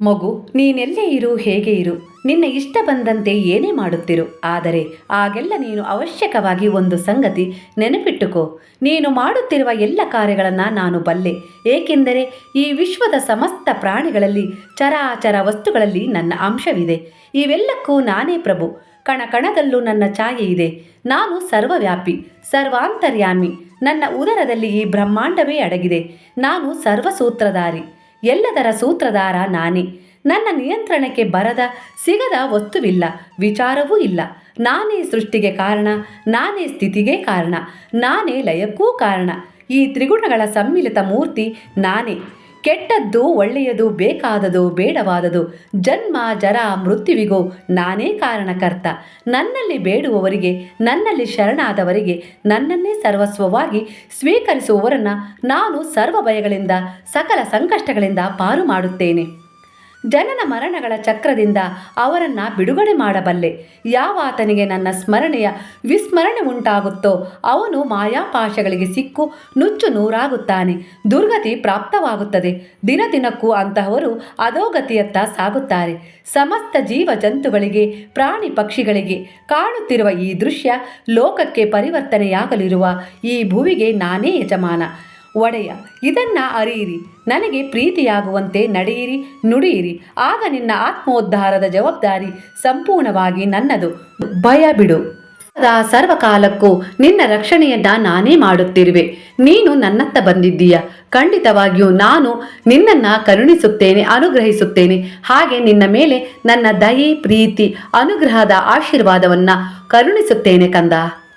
ಮಗು, ನೀನೆಲ್ಲೇ ಇರು, ಹೇಗೆ ಇರು. ನಿನ್ನ ಇಷ್ಟ ಬಂದಂತೆ ಏನೇ ಮಾಡುತ್ತಿರು. ಆದರೆ ಆಗೆಲ್ಲ ನೀನು ಅವಶ್ಯಕವಾಗಿ ಒಂದು ಸಂಗತಿ ನೆನಪಿಟ್ಟುಕೋ. ನೀನು ಮಾಡುತ್ತಿರುವ ಎಲ್ಲ ಕಾರ್ಯಗಳನ್ನು ನಾನು ಬಲ್ಲೆ. ಏಕೆಂದರೆ ಈ ವಿಶ್ವದ ಸಮಸ್ತ ಪ್ರಾಣಿಗಳಲ್ಲಿ ಚರಾಚರ ವಸ್ತುಗಳಲ್ಲಿ ನನ್ನ ಅಂಶವಿದೆ. ಇವೆಲ್ಲಕ್ಕೂ ನಾನೇ ಪ್ರಭು. ಕಣ ಕಣದಲ್ಲೂ ನನ್ನ ಛಾಯೆ ಇದೆ. ನಾನು ಸರ್ವವ್ಯಾಪಿ, ಸರ್ವಾಂತರ್ಯಾಮಿ. ನನ್ನ ಉದರದಲ್ಲಿ ಈ ಬ್ರಹ್ಮಾಂಡವೇ ಅಡಗಿದೆ. ನಾನು ಸರ್ವಸೂತ್ರಧಾರಿ. ಎಲ್ಲದರ ಸೂತ್ರಧಾರ ನಾನೇ. ನನ್ನ ನಿಯಂತ್ರಣಕ್ಕೆ ಬರದ ಸಿಗದ ವಸ್ತುವಿಲ್ಲ, ವಿಚಾರವೂ ಇಲ್ಲ. ನಾನೇ ಸೃಷ್ಟಿಗೆ ಕಾರಣ, ನಾನೇ ಸ್ಥಿತಿಗೆ ಕಾರಣ, ನಾನೇ ಲಯಕ್ಕೂ ಕಾರಣ. ಈ ತ್ರಿಗುಣಗಳ ಸಮ್ಮಿಲಿತ ಮೂರ್ತಿ ನಾನೇ. ಕೆಟ್ಟದ್ದು ಒಳ್ಳೆಯದು, ಬೇಕಾದದು, ಬೇಡವಾದದು. ಜನ್ಮ, ಜರ, ಮೃತ್ಯುವಿಗೂ ನಾನೇ ಕಾರಣಕರ್ತ. ನನ್ನಲ್ಲಿ ಬೇಡುವವರಿಗೆ, ನನ್ನಲ್ಲಿ ಶರಣಾದವರಿಗೆ, ನನ್ನನ್ನೇ ಸರ್ವಸ್ವವಾಗಿ ಸ್ವೀಕರಿಸುವವರನ್ನು ನಾನು ಸರ್ವ ಭಯಗಳಿಂದ, ಸಕಲ ಸಂಕಷ್ಟಗಳಿಂದ ಪಾರು ಮಾಡುತ್ತೇನೆ. ಜನನ ಮರಣಗಳ ಚಕ್ರದಿಂದ ಅವರನ್ನು ಬಿಡುಗಡೆ ಮಾಡಬಲ್ಲೆ. ಯಾವಾತನಿಗೆ ನನ್ನ ಸ್ಮರಣೆಯ ವಿಸ್ಮರಣೆ ಉಂಟಾಗುತ್ತೋ ಅವನು ಮಾಯಾಪಾಶಗಳಿಗೆ ಸಿಕ್ಕು ನುಚ್ಚು ನೂರಾಗುತ್ತಾನೆ. ದುರ್ಗತಿ ಪ್ರಾಪ್ತವಾಗುತ್ತದೆ. ದಿನ ದಿನಕ್ಕೂ ಅಂತಹವರು ಅಧೋಗತಿಯತ್ತ ಸಾಗುತ್ತಾರೆ. ಸಮಸ್ತ ಜೀವ ಜಂತುಗಳಿಗೆ ಪ್ರಾಣಿ ಪಕ್ಷಿಗಳಿಗೆ ಕಾಣುತ್ತಿರುವ ಈ ದೃಶ್ಯ ಲೋಕಕ್ಕೆ ಪರಿವರ್ತನೆಯಾಗಲಿರುವ ಈ ಭುವಿಗೆ ನಾನೇ ಯಜಮಾನ. ಒಡೆಯ. ಇದನ್ನ ಅರಿಯಿರಿ. ನನಗೆ ಪ್ರೀತಿಯಾಗುವಂತೆ ನಡೆಯಿರಿ, ನುಡಿಯಿರಿ. ಆಗ ನಿನ್ನ ಆತ್ಮೋದ್ಧಾರದ ಜವಾಬ್ದಾರಿ ಸಂಪೂರ್ಣವಾಗಿ ನನ್ನದು. ಭಯ ಬಿಡು ಸರ್ವಕಾಲಕ್ಕೂ ನಿನ್ನ ರಕ್ಷಣೆಯನ್ನ ನಾನೇ ಮಾಡುತ್ತಿರುವೆ. ನೀನು ನನ್ನತ್ತ ಬಂದಿದ್ದೀಯ. ಖಂಡಿತವಾಗಿಯೂ ನಾನು ನಿನ್ನನ್ನು ಕರುಣಿಸುತ್ತೇನೆ, ಅನುಗ್ರಹಿಸುತ್ತೇನೆ. ಹಾಗೆ ನಿನ್ನ ಮೇಲೆ ನನ್ನ ದಯೆ, ಪ್ರೀತಿ, ಅನುಗ್ರಹದ ಆಶೀರ್ವಾದವನ್ನು ಕರುಣಿಸುತ್ತೇನೆ ಕಂದ.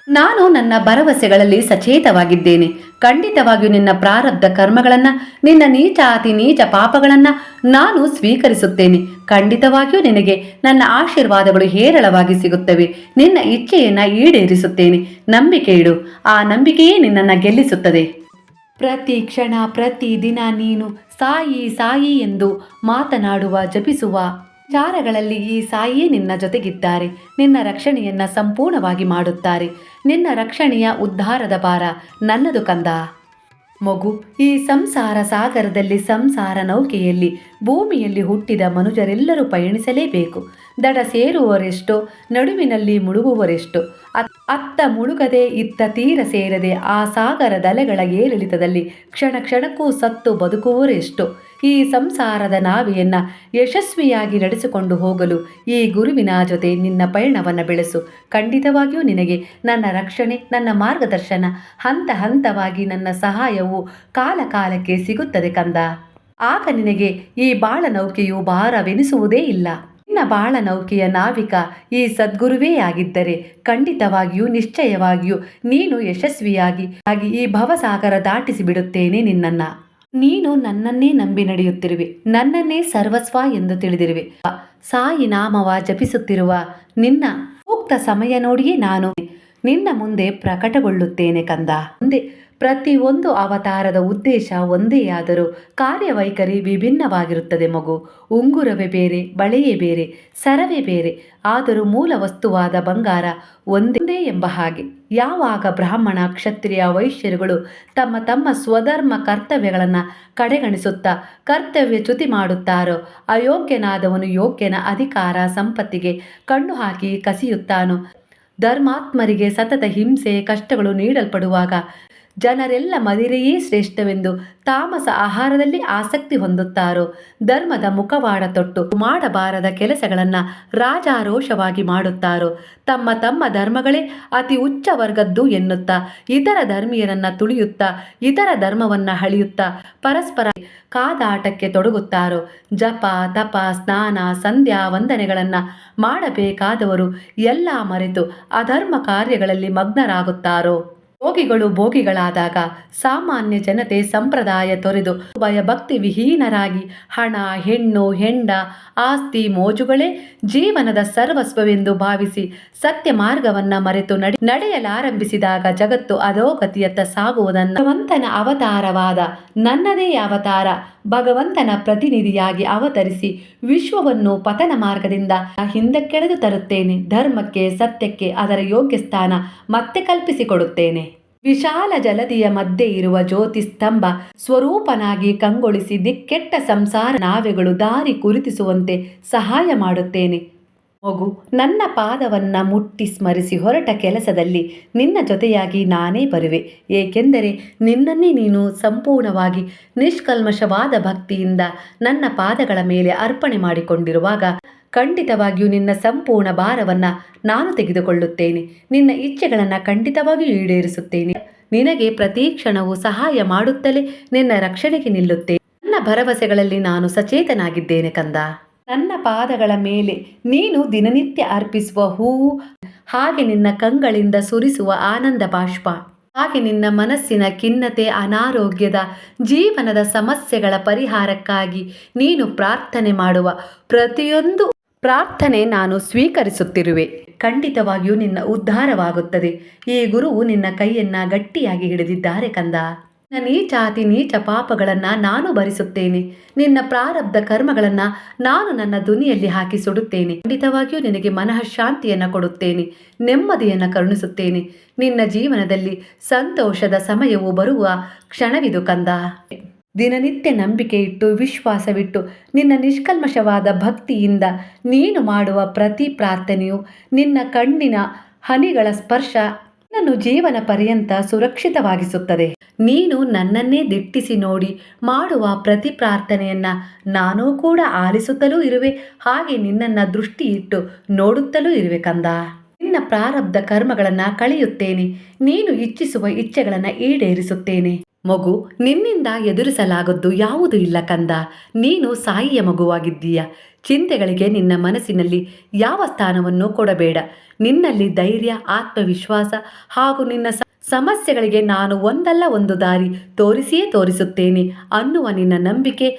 ನಾನು ನನ್ನ ಭರವಸೆಗಳಲ್ಲಿ ಸಚೇತವಾಗಿದ್ದೇನೆ. ಖಂಡಿತವಾಗಿಯೂ ನಿನ್ನ ಪ್ರಾರಬ್ಧ ಕರ್ಮಗಳನ್ನು, ನಿನ್ನ ನೀಚ ಅತಿ ನೀಚ ಪಾಪಗಳನ್ನು ನಾನು ಸ್ವೀಕರಿಸುತ್ತೇನೆ. ಖಂಡಿತವಾಗಿಯೂ ನಿನಗೆ ನನ್ನ ಆಶೀರ್ವಾದಗಳು ಹೇರಳವಾಗಿ ಸಿಗುತ್ತವೆ. ನಿನ್ನ ಇಚ್ಛೆಯನ್ನು ಈಡೇರಿಸುತ್ತೇನೆ. ನಂಬಿಕೆ ಇಡು. ಆ ನಂಬಿಕೆಯೇ ನಿನ್ನನ್ನು ಗೆಲ್ಲಿಸುತ್ತದೆ. ಪ್ರತಿ ಕ್ಷಣ, ಪ್ರತಿ ದಿನ ನೀನು ಸಾಯಿ ಸಾಯಿ ಎಂದು ಮಾತನಾಡುವ, ಜಪಿಸುವ ವಿಚಾರಗಳಲ್ಲಿ ಈ ಸಾಯಿಯೇ ನಿನ್ನ ಜೊತೆಗಿದ್ದಾರೆ. ನಿನ್ನ ರಕ್ಷಣೆಯನ್ನ ಸಂಪೂರ್ಣವಾಗಿ ಮಾಡುತ್ತಾರೆ. ನಿನ್ನ ರಕ್ಷಣೆಯ ಉದ್ಧಾರದ ಭಾರ ನನ್ನದು ಕಂದ. ಮಗು, ಈ ಸಂಸಾರ ಸಾಗರದಲ್ಲಿ ಸಂಸಾರ ನೌಕೆಯಲ್ಲಿ, ಭೂಮಿಯಲ್ಲಿ ಹುಟ್ಟಿದ ಮನುಜರೆಲ್ಲರೂ ಪಯಣಿಸಲೇಬೇಕು. ದಡ ಸೇರುವವರೆಷ್ಟೋ, ನಡುವಿನಲ್ಲಿ ಮುಳುಗುವರೆಷ್ಟು ಅತ್ತ ಮುಳುಗದೆ ಇತ್ತ ತೀರ ಸೇರದೆ ಆ ಸಾಗರದಲೆಗಳ ಏರಿಳಿತದಲ್ಲಿ ಕ್ಷಣ ಕ್ಷಣಕ್ಕೂ ಸತ್ತು ಬದುಕುವವರೆಷ್ಟು ಈ ಸಂಸಾರದ ನಾವೆಯನ್ನ ಯಶಸ್ವಿಯಾಗಿ ನಡೆಸಿಕೊಂಡು ಹೋಗಲು ಈ ಗುರುವಿನ ಜೊತೆ ನಿನ್ನ ಪಯಣವನ್ನು ಬೆಳೆಸು. ಖಂಡಿತವಾಗಿಯೂ ನಿನಗೆ ನನ್ನ ರಕ್ಷಣೆ, ನನ್ನ ಮಾರ್ಗದರ್ಶನ, ಹಂತ ಹಂತವಾಗಿ ನನ್ನ ಸಹಾಯವು ಕಾಲ ಕಾಲಕ್ಕೆ ಸಿಗುತ್ತದೆ ಕಂದ. ಆಗ ನಿನಗೆ ಈ ಬಾಳನೌಕೆಯು ಭಾರವೆನಿಸುವುದೇ ಇಲ್ಲ. ನಿನ್ನ ಬಾಳನೌಕೆಯ ನಾವಿಕ ಈ ಸದ್ಗುರುವೇ ಆಗಿದ್ದರೆ ಖಂಡಿತವಾಗಿಯೂ ನಿಶ್ಚಯವಾಗಿಯೂ ನೀನು ಯಶಸ್ವಿಯಾಗಿ ಹಾಗೆ ಈ ಭವಸಾಗರ ದಾಟಿಸಿ ಬಿಡುತ್ತೇನೆ ನಿನ್ನನ್ನ. ನೀನು ನನ್ನನ್ನೇ ನಂಬಿ ನಡೆಯುತ್ತಿರುವೆ, ನನ್ನನ್ನೇ ಸರ್ವಸ್ವ ಎಂದು ತಿಳಿದಿರುವೆ. ಸಾಯಿ ನಾಮವ ಜಪಿಸುತ್ತಿರುವ ನಿನ್ನ ಸೂಕ್ತ ಸಮಯ ನೋಡಿಯೇ ನಾನು ನಿನ್ನ ಮುಂದೆ ಪ್ರಕಟಗೊಳ್ಳುತ್ತೇನೆ ಕಂದ. ಮುಂದೆ ಪ್ರತಿಯೊಂದು ಅವತಾರದ ಉದ್ದೇಶ ಒಂದೇ ಆದರೂ ಕಾರ್ಯವೈಖರಿ ವಿಭಿನ್ನವಾಗಿರುತ್ತದೆ ಮಗು. ಉಂಗುರವೇ ಬೇರೆ, ಬಳೆಯೇ ಬೇರೆ, ಸರವೇ ಬೇರೆ, ಆದರೂ ಮೂಲ ವಸ್ತುವಾದ ಬಂಗಾರ ಒಂದೇ ಎಂಬ ಹಾಗೆ. ಯಾವಾಗ ಬ್ರಾಹ್ಮಣ, ಕ್ಷತ್ರಿಯ, ವೈಶ್ಯರುಗಳು ತಮ್ಮ ತಮ್ಮ ಸ್ವಧರ್ಮ ಕರ್ತವ್ಯಗಳನ್ನು ಕಡೆಗಣಿಸುತ್ತಾ, ಕರ್ತವ್ಯ ಚ್ಯುತಿ ಮಾಡುತ್ತಾರೋ, ಅಯೋಗ್ಯನಾದವನು ಯೋಗ್ಯನ ಅಧಿಕಾರ ಸಂಪತ್ತಿಗೆ ಕಣ್ಣು ಹಾಕಿ ಕಸಿಯುತ್ತಾನೋ? ಧರ್ಮಾತ್ಮರಿಗೆ ಸತತ ಹಿಂಸೆ, ಕಷ್ಟಗಳು ನೀಡಲ್ಪಡುವಾಗ ಜನರೆಲ್ಲ ಮದಿರೆಯೇ ಶ್ರೇಷ್ಠವೆಂದು ತಾಮಸ ಆಹಾರದಲ್ಲಿ ಆಸಕ್ತಿ ಹೊಂದುತ್ತಾರೋ? ಧರ್ಮದ ಮುಖವಾಡ ತೊಟ್ಟು ಮಾಡಬಾರದ ಕೆಲಸಗಳನ್ನು ರಾಜಾರೋಷವಾಗಿ ಮಾಡುತ್ತಾರೋ? ತಮ್ಮ ತಮ್ಮ ಧರ್ಮಗಳೇ ಅತಿ ಉಚ್ಚ ವರ್ಗದ್ದು ಎನ್ನುತ್ತಾ? ಇತರ ಧರ್ಮೀಯರನ್ನ ತುಳಿಯುತ್ತಾ? ಇತರ ಧರ್ಮವನ್ನ ಹಳಿಯುತ್ತಾ ಪರಸ್ಪರ ಕಾದಾಟಕ್ಕೆ ತೊಡಗುತ್ತಾರೋ? ಜಪ, ತಪ, ಸ್ನಾನ, ಸಂಧ್ಯಾ ವಂದನೆಗಳನ್ನು ಮಾಡಬೇಕಾದವರು ಎಲ್ಲ ಮರೆತು ಅಧರ್ಮ ಕಾರ್ಯಗಳಲ್ಲಿ ಮಗ್ನರಾಗುತ್ತಾರೋ? ಯೋಗಿಗಳು ಭೋಗಿಗಳಾದಾಗ ಸಾಮಾನ್ಯ ಜನತೆ ಸಂಪ್ರದಾಯ ತೊರೆದು ಭಯಭಕ್ತಿ ವಿಹೀನರಾಗಿ ಹಣ, ಹೆಣ್ಣು, ಹೆಂಡ, ಆಸ್ತಿ, ಮೋಜುಗಳೇ ಜೀವನದ ಸರ್ವಸ್ವವೆಂದು ಭಾವಿಸಿ ಸತ್ಯ ಮಾರ್ಗವನ್ನ ಮರೆತು ನಡೆ ನಡೆಯಲಾರಂಭಿಸಿದಾಗ ಜಗತ್ತು ಅಧೋಗತಿಯತ್ತ ಸಾಗುವುದನ್ನು ಭಗವಂತನ ಅವತಾರವಾದ ನನ್ನದೇ ಅವತಾರ, ಭಗವಂತನ ಪ್ರತಿನಿಧಿಯಾಗಿ ಅವತರಿಸಿ ವಿಶ್ವವನ್ನು ಪತನ ಮಾರ್ಗದಿಂದ ಹಿಂದಕ್ಕೆಳೆದು ತರುತ್ತೇನೆ, ಧರ್ಮಕ್ಕೆ, ಸತ್ಯಕ್ಕೆ ಅದರ ಯೋಗ್ಯ ಸ್ಥಾನ ಮತ್ತೆ ಕಲ್ಪಿಸಿಕೊಡುತ್ತೇನೆ. ವಿಶಾಲ ಜಲದಿಯ ಮಧ್ಯೆ ಇರುವ ಜ್ಯೋತಿ ಸ್ತಂಭ ಸ್ವರೂಪನಾಗಿ ಕಂಗೊಳಿಸಿ ದಿಕ್ಕೆಟ್ಟ ಸಂಸಾರ ನಾವೆಗಳು ದಾರಿ ಕುರಿತಿಸುವಂತೆ ಸಹಾಯ ಮಾಡುತ್ತೇನೆ. ಮಗು, ನನ್ನ ಪಾದವನ್ನ ಮುಟ್ಟಿ ಸ್ಮರಿಸಿ ಹೊರಟ ಕೆಲಸದಲ್ಲಿ ನಿನ್ನ ಜೊತೆಯಾಗಿ ನಾನೇ ಬರುವೆ. ಏಕೆಂದರೆ ನಿನ್ನನ್ನೇ ನೀನು ಸಂಪೂರ್ಣವಾಗಿ ನಿಷ್ಕಲ್ಮಶವಾದ ಭಕ್ತಿಯಿಂದ ನನ್ನ ಪಾದಗಳ ಮೇಲೆ ಅರ್ಪಣೆ ಮಾಡಿಕೊಂಡಿರುವಾಗ ಖಂಡಿತವಾಗಿಯೂ ನಿನ್ನ ಸಂಪೂರ್ಣ ಭಾರವನ್ನ ನಾನು ತೆಗೆದುಕೊಳ್ಳುತ್ತೇನೆ. ನಿನ್ನ ಇಚ್ಛೆಗಳನ್ನು ಖಂಡಿತವಾಗಿಯೂ ಈಡೇರಿಸುತ್ತೇನೆ. ನಿನಗೆ ಪ್ರತಿ ಕ್ಷಣವೂ ಸಹಾಯ ಮಾಡುತ್ತಲೇ ನಿನ್ನ ರಕ್ಷಣೆಗೆ ನಿಲ್ಲುತ್ತೇನೆ. ನನ್ನ ಭರವಸೆಗಳಲ್ಲಿ ನಾನು ಸಚೇತನಾಗಿದ್ದೇನೆ ಕಂದ. ನನ್ನ ಪಾದಗಳ ಮೇಲೆ ನೀನು ದಿನನಿತ್ಯ ಅರ್ಪಿಸುವ ಹೂವು ಹಾಗೆ ನಿನ್ನ ಕಂಗಳಿಂದ ಸುರಿಸುವ ಆನಂದ ಬಾಷ್ಪ, ಹಾಗೆ ನಿನ್ನ ಮನಸ್ಸಿನ ಖಿನ್ನತೆ, ಅನಾರೋಗ್ಯದ ಜೀವನದ ಸಮಸ್ಯೆಗಳ ಪರಿಹಾರಕ್ಕಾಗಿ ನೀನು ಪ್ರಾರ್ಥನೆ ಮಾಡುವ ಪ್ರತಿಯೊಂದು ಪ್ರಾರ್ಥನೆ ನಾನು ಸ್ವೀಕರಿಸುತ್ತಿರುವೆ. ಖಂಡಿತವಾಗಿಯೂ ನಿನ್ನ ಉದ್ಧಾರವಾಗುತ್ತದೆ. ಈ ಗುರುವು ನಿನ್ನ ಕೈಯನ್ನ ಗಟ್ಟಿಯಾಗಿ ಹಿಡಿದಿದ್ದಾರೆ ಕಂದ. ನಿನ್ನ ನೀಚಾತಿ ನೀಚ ಪಾಪಗಳನ್ನು ನಾನು ಭರಿಸುತ್ತೇನೆ. ನಿನ್ನ ಪ್ರಾರಬ್ಧ ಕರ್ಮಗಳನ್ನು ನಾನು ನನ್ನ ಧ್ವನಿಯಲ್ಲಿ ಹಾಕಿ ಸುಡುತ್ತೇನೆ. ಖಂಡಿತವಾಗಿಯೂ ನಿನಗೆ ಮನಃಶಾಂತಿಯನ್ನು ಕೊಡುತ್ತೇನೆ. ನೆಮ್ಮದಿಯನ್ನು ಕರುಣಿಸುತ್ತೇನೆ. ನಿನ್ನ ಜೀವನದಲ್ಲಿ ಸಂತೋಷದ ಸಮಯವು ಬರುವ ಕ್ಷಣವಿದು ಕಂದ. ದಿನನಿತ್ಯ ನಂಬಿಕೆ ಇಟ್ಟು ವಿಶ್ವಾಸವಿಟ್ಟು, ನಿನ್ನ ನಿಷ್ಕಲ್ಮಶವಾದ ಭಕ್ತಿಯಿಂದ ನೀನು ಮಾಡುವ ಪ್ರತಿ ಪ್ರಾರ್ಥನೆಯು ನಿನ್ನ ಕಣ್ಣಿನ ಹನಿಗಳ ಸ್ಪರ್ಶ ನಿನ್ನನ್ನು ಜೀವನ ಪರ್ಯಂತ ಸುರಕ್ಷಿತವಾಗಿಸುತ್ತದೆ. ನೀನು ನನ್ನನ್ನೇ ದಿಟ್ಟಿಸಿ ನೋಡಿ ಮಾಡುವ ಪ್ರತಿ ಪ್ರಾರ್ಥನೆಯನ್ನ ನಾನೂ ಕೂಡ ಆಲಿಸುತ್ತಲೂ ಇರುವೆ, ಹಾಗೆ ನಿನ್ನನ್ನ ದೃಷ್ಟಿ ಇಟ್ಟು ನೋಡುತ್ತಲೂ ಇರುವೆ ಕಂದ. ನಿನ್ನ ಪ್ರಾರಬ್ಧ ಕರ್ಮಗಳನ್ನು ಕಳೆಯುತ್ತೇನೆ, ನೀನು ಇಚ್ಛಿಸುವ ಇಚ್ಛೆಗಳನ್ನು ಈಡೇರಿಸುತ್ತೇನೆ. ಮಗು, ನಿನ್ನಿಂದ ಎದುರಿಸಲಾಗದ್ದು ಯಾವುದೂ ಇಲ್ಲ ಕಂದ, ನೀನು ಸಾಯಿಯ ಮಗುವಾಗಿದ್ದೀಯ ಚಿಂತೆಗಳಿಗೆ ನಿನ್ನ ಮನಸ್ಸಿನಲ್ಲಿ ಯಾವ ಸ್ಥಾನವನ್ನು ಕೊಡಬೇಡ. ನಿನ್ನಲ್ಲಿ ಧೈರ್ಯ, ಆತ್ಮವಿಶ್ವಾಸ ಹಾಗೂ ನಿನ್ನ ಸಮಸ್ಯೆಗಳಿಗೆ ನಾನು ಒಂದಲ್ಲ ಒಂದು ದಾರಿ ತೋರಿಸಿಯೇ ತೋರಿಸುತ್ತೇನೆ ಅನ್ನುವ ನಿನ್ನ ನಂಬಿಕೆ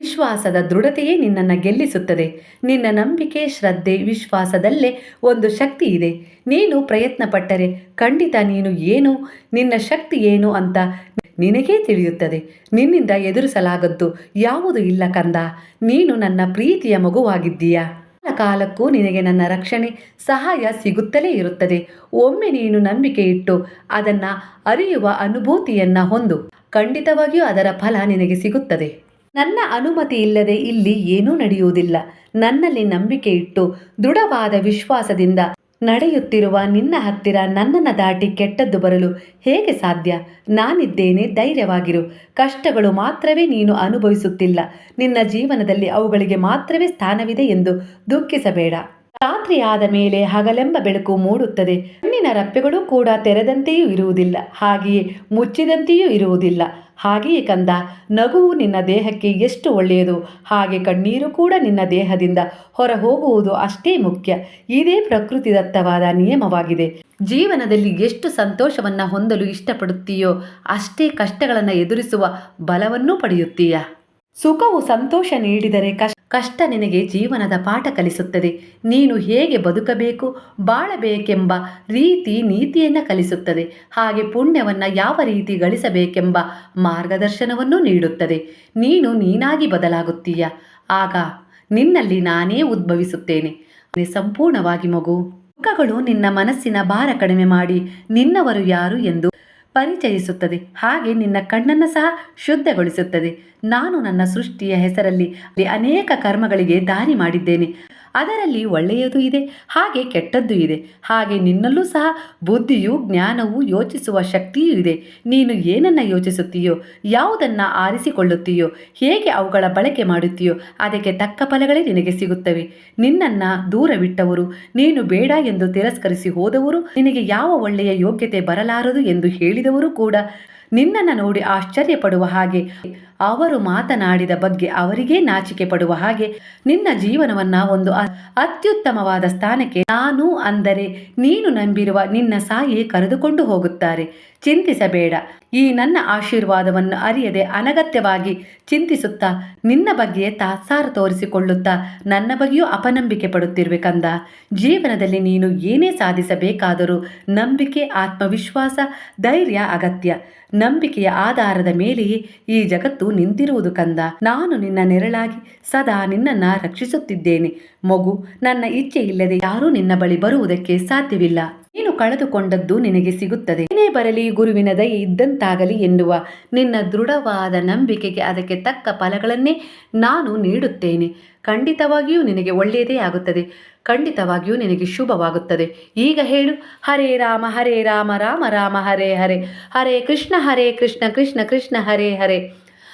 ವಿಶ್ವಾಸದ ದೃಢತೆಯೇ ನಿನ್ನನ್ನು ಗೆಲ್ಲಿಸುತ್ತದೆ. ನಿನ್ನ ನಂಬಿಕೆ, ಶ್ರದ್ಧೆ, ವಿಶ್ವಾಸದಲ್ಲೇ ಒಂದು ಶಕ್ತಿ ಇದೆ. ನೀನು ಪ್ರಯತ್ನ ಪಟ್ಟರೆ ಖಂಡಿತ ನೀನು ಏನು, ನಿನ್ನ ಶಕ್ತಿ ಏನು ಅಂತ ನಿನಗೇ ತಿಳಿಯುತ್ತದೆ. ನಿನ್ನಿಂದ ಎದುರಿಸಲಾಗದ್ದು ಯಾವುದು ಇಲ್ಲ ಕಂದ. ನೀನು ನನ್ನ ಪ್ರೀತಿಯ ಮಗುವಾಗಿದ್ದೀಯಾ. ಕಾಲ ಕಾಲಕ್ಕೂ ನಿನಗೆ ನನ್ನ ರಕ್ಷಣೆ, ಸಹಾಯ ಸಿಗುತ್ತಲೇ ಇರುತ್ತದೆ. ಒಮ್ಮೆ ನೀನು ನಂಬಿಕೆ ಇಟ್ಟು ಅದನ್ನ ಅರಿಯುವ ಅನುಭೂತಿಯನ್ನ ಹೊಂದು ಖಂಡಿತವಾಗಿಯೂ ಅದರ ಫಲ ನಿನಗೆ ಸಿಗುತ್ತದೆ. ನನ್ನ ಅನುಮತಿ ಇಲ್ಲದೆ ಇಲ್ಲಿ ಏನೂ ನಡೆಯುವುದಿಲ್ಲ. ನನ್ನಲ್ಲಿ ನಂಬಿಕೆ ಇಟ್ಟು ದೃಢವಾದ ವಿಶ್ವಾಸದಿಂದ ನಡೆಯುತ್ತಿರುವ ನಿನ್ನ ಹತ್ತಿರ ನನ್ನನ್ನು ದಾಟಿ ಕೆಟ್ಟದ್ದು ಬರಲು ಹೇಗೆ ಸಾಧ್ಯ? ನಾನಿದ್ದೇನೆ, ಧೈರ್ಯವಾಗಿರು. ಕಷ್ಟಗಳು ಮಾತ್ರವೇ ನೀನು ಅನುಭವಿಸುತ್ತಿಲ್ಲ. ನಿನ್ನ ಜೀವನದಲ್ಲಿ ಅವುಗಳಿಗೆ ಮಾತ್ರವೇ ಸ್ಥಾನವಿದೆ ಎಂದು ದುಃಖಿಸಬೇಡ. ರಾತ್ರಿಯಾದ ಮೇಲೆ ಹಗಲೆಂಬ ಬೆಳಕು ಮೂಡುತ್ತದೆ. ಕಣ್ಣಿನ ರಪ್ಪೆಗಳು ಕೂಡ ತೆರೆದಂತೆಯೂ ಇರುವುದಿಲ್ಲ. ಹಾಗೆಯೇ ಮುಚ್ಚಿದಂತೆಯೂ ಇರುವುದಿಲ್ಲ. ಹಾಗೆಯೇ ಕಂದ, ನಗುವು ನಿನ್ನ ದೇಹಕ್ಕೆ ಎಷ್ಟು ಒಳ್ಳೆಯದು? ಹಾಗೆ ಕಣ್ಣೀರು ಕೂಡ ನಿನ್ನ ದೇಹದಿಂದ ಹೊರ ಹೋಗುವುದು ಅಷ್ಟೇ ಮುಖ್ಯ. ಇದೇ ಪ್ರಕೃತಿದತ್ತವಾದ ನಿಯಮವಾಗಿದೆ. ಜೀವನದಲ್ಲಿ ಎಷ್ಟು ಸಂತೋಷವನ್ನು ಹೊಂದಲು ಇಷ್ಟಪಡುತ್ತೀಯೋ, ಅಷ್ಟೇ ಕಷ್ಟಗಳನ್ನು ಎದುರಿಸುವ ಬಲವನ್ನೂ ಪಡೆಯುತ್ತೀಯ. ಸುಖವು ಸಂತೋಷ ನೀಡಿದರೆ ಕಷ್ಟ ಕಷ್ಟ ನಿನಗೆ ಜೀವನದ ಪಾಠ ಕಲಿಸುತ್ತದೆ. ನೀನು ಹೇಗೆ ಬದುಕಬೇಕು, ಬಾಳಬೇಕೆಂಬ ರೀತಿ ನೀತಿಯನ್ನು ಕಲಿಸುತ್ತದೆ. ಹಾಗೆ ಪುಣ್ಯವನ್ನು ಯಾವ ರೀತಿ ಗಳಿಸಬೇಕೆಂಬ ಮಾರ್ಗದರ್ಶನವನ್ನು ನೀಡುತ್ತದೆ. ನೀನು ನೀನಾಗಿ ಬದಲಾಗುತ್ತೀಯ. ಆಗ ನಿನ್ನಲ್ಲಿ ನಾನೇ ಉದ್ಭವಿಸುತ್ತೇನೆ. ಸಂಪೂರ್ಣವಾಗಿ ಮಗು. ಮುಖಗಳು ನಿನ್ನ ಮನಸ್ಸಿನ ಭಾರ ಕಡಿಮೆ ಮಾಡಿ ನಿನ್ನವರು ಯಾರು ಎಂದು ಪರಿಚಯಿಸುತ್ತದೆ. ಹಾಗೆ ನಿನ್ನ ಕಣ್ಣನ್ನು ಸಹ ಶುದ್ಧಗೊಳಿಸುತ್ತದೆ. ನಾನು ನನ್ನ ಸೃಷ್ಟಿಯ ಹೆಸರಲ್ಲಿ ಅನೇಕ ಕರ್ಮಗಳಿಗೆ ದಾರಿ ಮಾಡಿದ್ದೇನೆ. ಅದರಲ್ಲಿ ಒಳ್ಳೆಯದು ಇದೆ, ಹಾಗೆ ಕೆಟ್ಟದ್ದು ಇದೆ. ಹಾಗೆ ನಿನ್ನಲ್ಲೂ ಸಹ ಬುದ್ಧಿಯು ಜ್ಞಾನವು ಯೋಚಿಸುವ ಶಕ್ತಿಯೂ ಇದೆ. ನೀನು ಏನನ್ನ ಯೋಚಿಸುತ್ತೀಯೋ, ಯಾವುದನ್ನು ಆರಿಸಿಕೊಳ್ಳುತ್ತೀಯೋ, ಹೇಗೆ ಅವುಗಳ ಬಳಕೆ ಮಾಡುತ್ತೀಯೋ, ಅದಕ್ಕೆ ತಕ್ಕ ಫಲಗಳೇ ನಿನಗೆ ಸಿಗುತ್ತವೆ. ನಿನ್ನನ್ನು ದೂರವಿಟ್ಟವರು, ನೀನು ಬೇಡ ಎಂದು ತಿರಸ್ಕರಿಸಿ ಹೋದವರು, ನಿನಗೆ ಯಾವ ಒಳ್ಳೆಯ ಯೋಗ್ಯತೆ ಬರಲಾರದು ಎಂದು ಹೇಳಿದವರು ಕೂಡ ನಿನ್ನನ್ನು ನೋಡಿ ಆಶ್ಚರ್ಯಪಡುವ ಹಾಗೆ ಅವರು ಮಾತನಾಡಿದ ಬಗ್ಗೆ ಅವರಿಗೇ ನಾಚಿಕೆ ಪಡುವ ಹಾಗೆ ನಿನ್ನ ಜೀವನವನ್ನ ಒಂದು ಅತ್ಯುತ್ತಮವಾದ ಸ್ಥಾನಕ್ಕೆ ನಾನು ಅಂದರೆ ನೀನು ನಂಬಿರುವ ನಿನ್ನ ಸಾಯಿ ಕರೆದುಕೊಂಡು ಹೋಗುತ್ತಾರೆ. ಚಿಂತಿಸಬೇಡ. ಈ ನನ್ನ ಆಶೀರ್ವಾದವನ್ನು ಅರಿಯದೆ ಅನಗತ್ಯವಾಗಿ ಚಿಂತಿಸುತ್ತಾ ನಿನ್ನ ಬಗ್ಗೆ ತಾತ್ಸಾರ ತೋರಿಸಿಕೊಳ್ಳುತ್ತಾ ನನ್ನ ಬಗ್ಗೆಯೂ ಅಪನಂಬಿಕೆ ಪಡುತ್ತಿರುವೆ ಕಂದ. ಜೀವನದಲ್ಲಿ ನೀನು ಏನೇ ಸಾಧಿಸಬೇಕಾದರೂ ನಂಬಿಕೆ, ಆತ್ಮವಿಶ್ವಾಸ, ಧೈರ್ಯ, ಅಗತ್ಯ. ನಂಬಿಕೆಯ ಆಧಾರದ ಮೇಲೆಯೇ ಈ ಜಗತ್ತು ನಿಂತಿರುವುದು ಕಂದ. ನಾನು ನಿನ್ನ ನೆರಳಾಗಿ ಸದಾ ನಿನ್ನನ್ನ ರಕ್ಷಿಸುತ್ತಿದ್ದೇನೆ. ಮಗು, ನನ್ನ ಇಚ್ಛೆ ಇಲ್ಲದೆ ಯಾರೂ ನಿನ್ನ ಬಳಿ ಬರುವುದಕ್ಕೆ ಸಾಧ್ಯವಿಲ್ಲ. ನೀನು ಕಳೆದುಕೊಂಡದ್ದು ನಿನಗೆ ಸಿಗುತ್ತದೆ. ಏನೇ ಬರಲಿ, ಗುರುವಿನ ದಯೆ ಇದ್ದಂತಾಗಲಿ ಎನ್ನುವ ನಿನ್ನ ದೃಢವಾದ ನಂಬಿಕೆಗೆ ಅದಕ್ಕೆ ತಕ್ಕ ಫಲಗಳನ್ನೇ ನಾನು ನೀಡುತ್ತೇನೆ. ಖಂಡಿತವಾಗಿಯೂ ನಿನಗೆ ಒಳ್ಳೆಯದೇ ಆಗುತ್ತದೆ. ಖಂಡಿತವಾಗಿಯೂ ನಿನಗೆ ಶುಭವಾಗುತ್ತದೆ. ಈಗ ಹೇಳು, ಹರೇ ರಾಮ ಹರೇ ರಾಮ ರಾಮ ರಾಮ, ಹರೇ ಹರೇ. ಹರೇ ಕೃಷ್ಣ ಹರೇ ಕೃಷ್ಣ ಕೃಷ್ಣ ಕೃಷ್ಣ, ಹರೇ ಹರೇ.